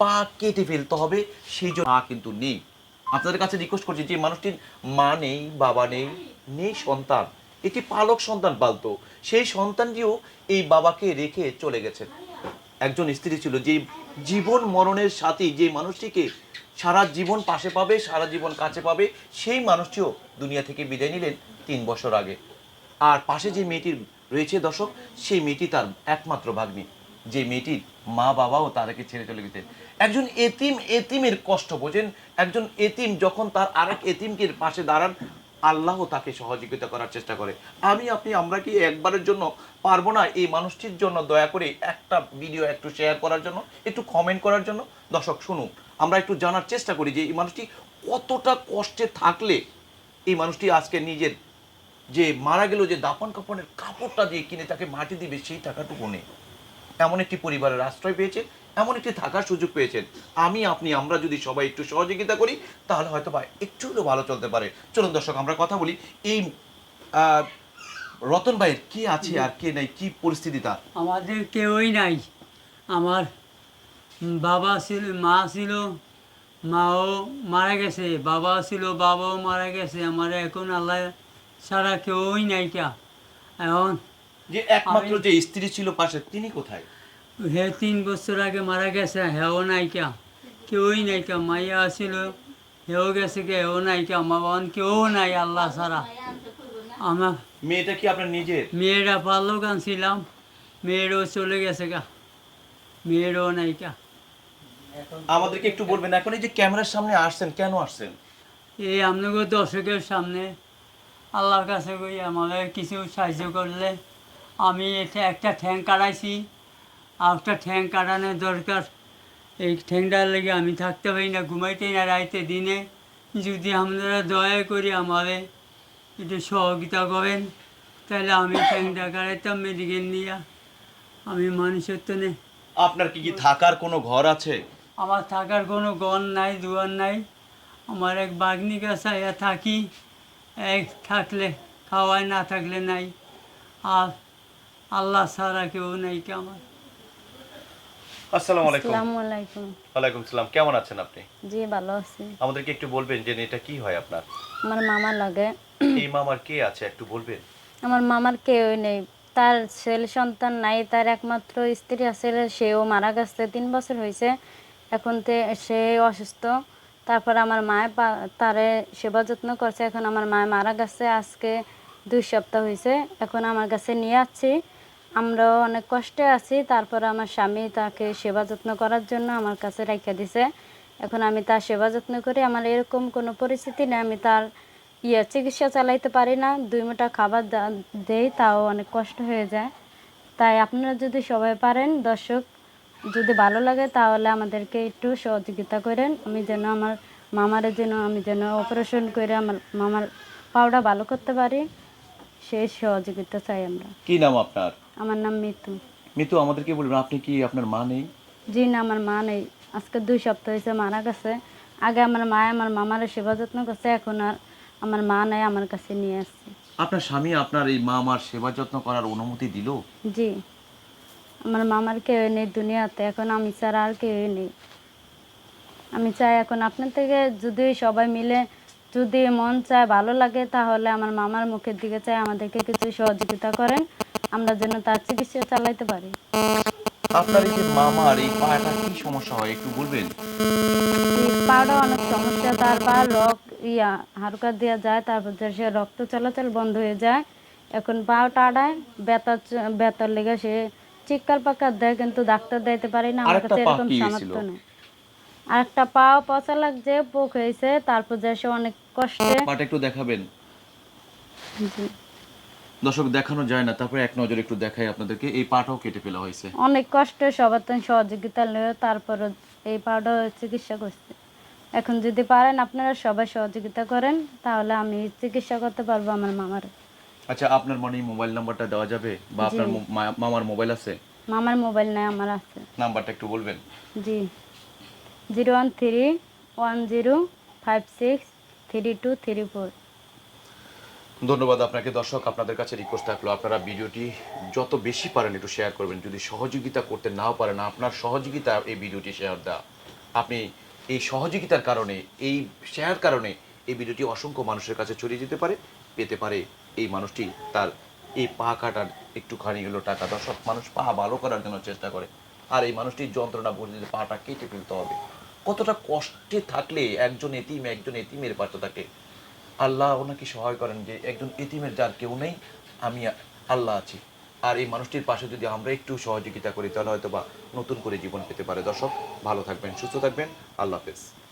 পা কেটে ফেলতে হবে, সেই জন্য মা কিন্তু নেই। আপনাদের কাছে রিকোয়েস্ট করছি যে মানুষটির মা নেই, বাবা নেই নেই সন্তান। একটি পালক সন্তান পালতো। সেই সন্তানটিও এই বাবাকে রেখে চলে গেছেন একজন স্ত্রী ছিল, যে জীবন মরণের সাথে যে মানুষটিকে সারা জীবন পাশে পাবে, সারা জীবন কাছে পাবে, সেই মানুষটিও দুনিয়া থেকে বিদায় নিলেন তিন বছর আগে। আর পাশে যে মেয়েটি রয়েছে দর্শক, সেই মেয়েটি তার একমাত্র ভাগ্নি। যে মেয়েটির মা বাবাও তাদেরকে ছেড়ে চলে গেছেন একজন এতিম এতিমের কষ্ট বোঝেন, একজন এতিম যখন তার আরেক এতিমকে পাশে দাঁড়ান, আল্লাহ তাকে সহযোগিতা করার চেষ্টা করে। আমি, আপনি, আমরা কি একবারের জন্য পারব না এই মানুষটির জন্য দয়া করে একটা ভিডিও একটু শেয়ার করার জন্য, একটু কমেন্ট করার জন্য? দর্শক, শুনুন, আমরা একটু জানার চেষ্টা করি যে এই মানুষটি কতটা কষ্টে থাকলে এই মানুষটি আজকে নিজের যে মারা গেল যে দাপন কাপনের কাপড়টা দিয়ে কিনে তাকে মাটি দিবে, সেই টাকাটুকু নেই। এমন একটি পরিবারের আশ্রয় পেয়েছে এমন একটি থাকার সুযোগ পেয়েছেন। আমি আপনি আমরা যদি সবাই একটু সহযোগিতা করি তাহলে হয়তো বা একটু হলেও ভালো চলতে পারে। চলুন দর্শক আমরা কথা বলি এই রতন ভাইয়ের কি আছে আর কে নাই কি পরিস্থিতি তার? আমাদের কেউই নাই। আমার বাবা ছিল মা ছিল মাও মারা গেছে বাবা ছিল বাবাও মারা গেছে। আমার এখন আল্লাহ ছাড়া কেউই নাই কা। এখন যে একমাত্র যে স্ত্রী ছিল পাশে তিনি কোথায়? হে তিন বছর আগে মারা গেছে হেও নাই কা। কেউই নাই কা মাইয়া ছিল হেও গেছে কে হেও নাই কা মা বাবা কেউ নাই আল্লাহ ছাড়া। আমার মেয়েটা কি আপনার নিজের? মেয়েরা ভালো গান ছিলাম মেয়েরও চলে গেছে গা মেয়েরও নাই কা। আমাদেরকে একটু বলবেন এখন এই যে ক্যামেরার সামনে আসছেন কেন আসছেন? এই আপনাকে দর্শকের সামনে আল্লাহর কাছে কই আমাদের কিছু সাহায্য করলে আমি এটা একটা ঠ্যাং কাটাইছি একটা ঠ্যাং কাটানোর দরকার এই ঠ্যাংটার লেগে আমি থাকতে পারি না ঘুমাইতে না রাইতে দিনে যদি আপনারা দয়া করি আমাদের একটু সহযোগিতা করেন তাহলে আমি ঠ্যাংটা কাটাইতাম মেডিকেল নিয়ে আমি মানুষের তো নেই আপনার কি কি থাকার কোনো ঘর আছে আমার থাকার কোনো গন নাই দুয়ার নাই আমার এক বাগনি কাছে আয়া থাকি এক থাকলে খাওয়ায় না থাকলে নাই আর আল্লাহ ছাড়া কেউ নাই কি আমার আসসালামু আলাইকুম। আসসালামু আলাইকুম। ওয়ালাইকুম সালাম কেমন আছেন আপনি? জি ভালো আছি। আমাদেরকে একটু বলবেন যে এটা কি হয় আপনার? আমার মামা লাগে। এই মামার কে আছে একটু বলবেন? আমার মামার কেউ নেই। তার ছেলে সন্তান নাই তার একমাত্র স্ত্রী আছে সেও মারা গেছে তিন বছর হয়েছে। এখন তে সে অসুস্থ। তারপর আমার মায়ে তারে সেবা যত্ন করছে। এখন আমার মায়ে মারা গেছে আজকে দুই সপ্তাহ হয়েছে। এখন আমার কাছে নিয়ে আসছি। আমরাও অনেক কষ্টে আছি। তারপর আমার স্বামী তাকে সেবা যত্ন করার জন্য আমার কাছে রেখে দিছে। এখন আমি তার সেবা যত্ন করি। আমার এরকম কোনো পরিস্থিতি নেই। আমি তার ইয়ে চিকিৎসা চালাইতে পারি না। দুই মুঠা খাবার দেই, তাও অনেক কষ্ট হয়ে যায়। তাই আপনারা যদি সবাই পারেন, দর্শক, যদি ভালো লাগে, তাহলে আমাদেরকে একটু সহযোগিতা করেন। আমি যেন আমার মামারের যেন, আমি যেন অপারেশন করে আমার মামার পাওটা ভালো করতে পারি। সেই সহযোগিতা চাই আমরা। কি নাম আপনার? আমার নাম মিতু। মিতু আমাদেরকে বলবেন আপনি কি আপনার মা নেই? জি না আমার মা নেই। আজকে দুই সপ্তাহ হয়েছে মারা গেছে। আগে আমার মা আমার মামার সেবা যত্ন করছে এখন আর আমার মা নেই আমার কাছে নিয়ে আসছে। আপনার স্বামী আপনার এই মা আমার সেবা যত্ন করার অনুমতি দিল? জি। আমার মামার কেউ নেই দুনিয়াতে এখন আমি ছাড়া আর কেউ নেই। আমি চাই এখন আপনার থেকে যদি সবাই মিলে যদি মন চায় ভালো লাগে তাহলে আমার মামার মুখের দিকে চাই। আমাদেরকে কিছু সহযোগিতা করেন। আমরা যেন তার চিকিৎসা চালাইতে পারি। আপনার এই যে মামার এই পাটা কি সমস্যা হয় একটু বলবেন? এই পাটা অনেক সমস্যা তার পা রক ইয়া হারকা দেওয়া যায় তারপর যে সে রক্ত চলাচল বন্ধ হয়ে যায় এখন পাও টাড়ায় ব্যথা ব্যথার লেগে সে চিৎকার পাকার দেয় কিন্তু ডাক্তার দিতে পারি না আমার কাছে এরকম সামর্থ্য? নেই। আর একটা পাও পচা লাগছে পোক হয়েছে তারপর যে সে অনেক কষ্টে পাটা একটু দেখাবেন। জি, দর্শক দেখানো যায় না। তারপরে এক নজর একটু দেখাই আপনাদেরকে। এই পাটাও কেটে ফেলা হয়েছে। অনেক কষ্টে সবার তো সহযোগিতা নিয়ে তারপর এই পাউডার চিকিৎসা করছে। এখন যদি পারেন আপনারা সবাই সহযোগিতা করেন তাহলে আমি চিকিৎসা করতে পারব আমার মামার। আচ্ছা আপনার মনে মোবাইল নাম্বারটা দেওয়া যাবে? বা আপনার মামার মোবাইল আছে? মামার মোবাইল নাই আমার আছে। নাম্বারটা একটু বলবেন। জি। Zero one three one zero five six three two three four. ধন্যবাদ আপনাকে, দর্শক। আপনাদের কাছে রিকোয়েস্ট থাকল, আপনারা ভিডিওটি যত বেশি পারেন একটু শেয়ার করবেন। যদি সহযোগিতা করতে নাও পারেন, আপনার সহযোগিতা এই ভিডিওটি শেয়ার দেওয়া আপনি এই সহযোগিতার কারণে, এই শেয়ার কারণে এই ভিডিওটি অসংখ্য মানুষের কাছে ছড়িয়ে যেতে পারে, পেতে পারে। এই মানুষটি তার এই পা কাটার একটুখানি হলো টাকা। দর্শক, মানুষ পা ভালো করার জন্য চেষ্টা করে। আর এই মানুষটির যন্ত্রণা বুঝে যে পাটা কেটে ফেলতে হবে। কতটা কষ্টে থাকলে একজন এতিম একজন এতিমের পাশে থাকে। আল্লাহ ওনাকে সহায় করেন যে একজন এতিমের যার কেউ নেই, আমি আল্লাহ আছি। আর এই মানুষটির পাশে যদি আমরা একটু সহযোগিতা করি, তাহলে হয়তো বা নতুন করে জীবন পেতে পারে। দর্শক, ভালো থাকবেন, সুস্থ থাকবেন। আল্লাহ হাফেজ।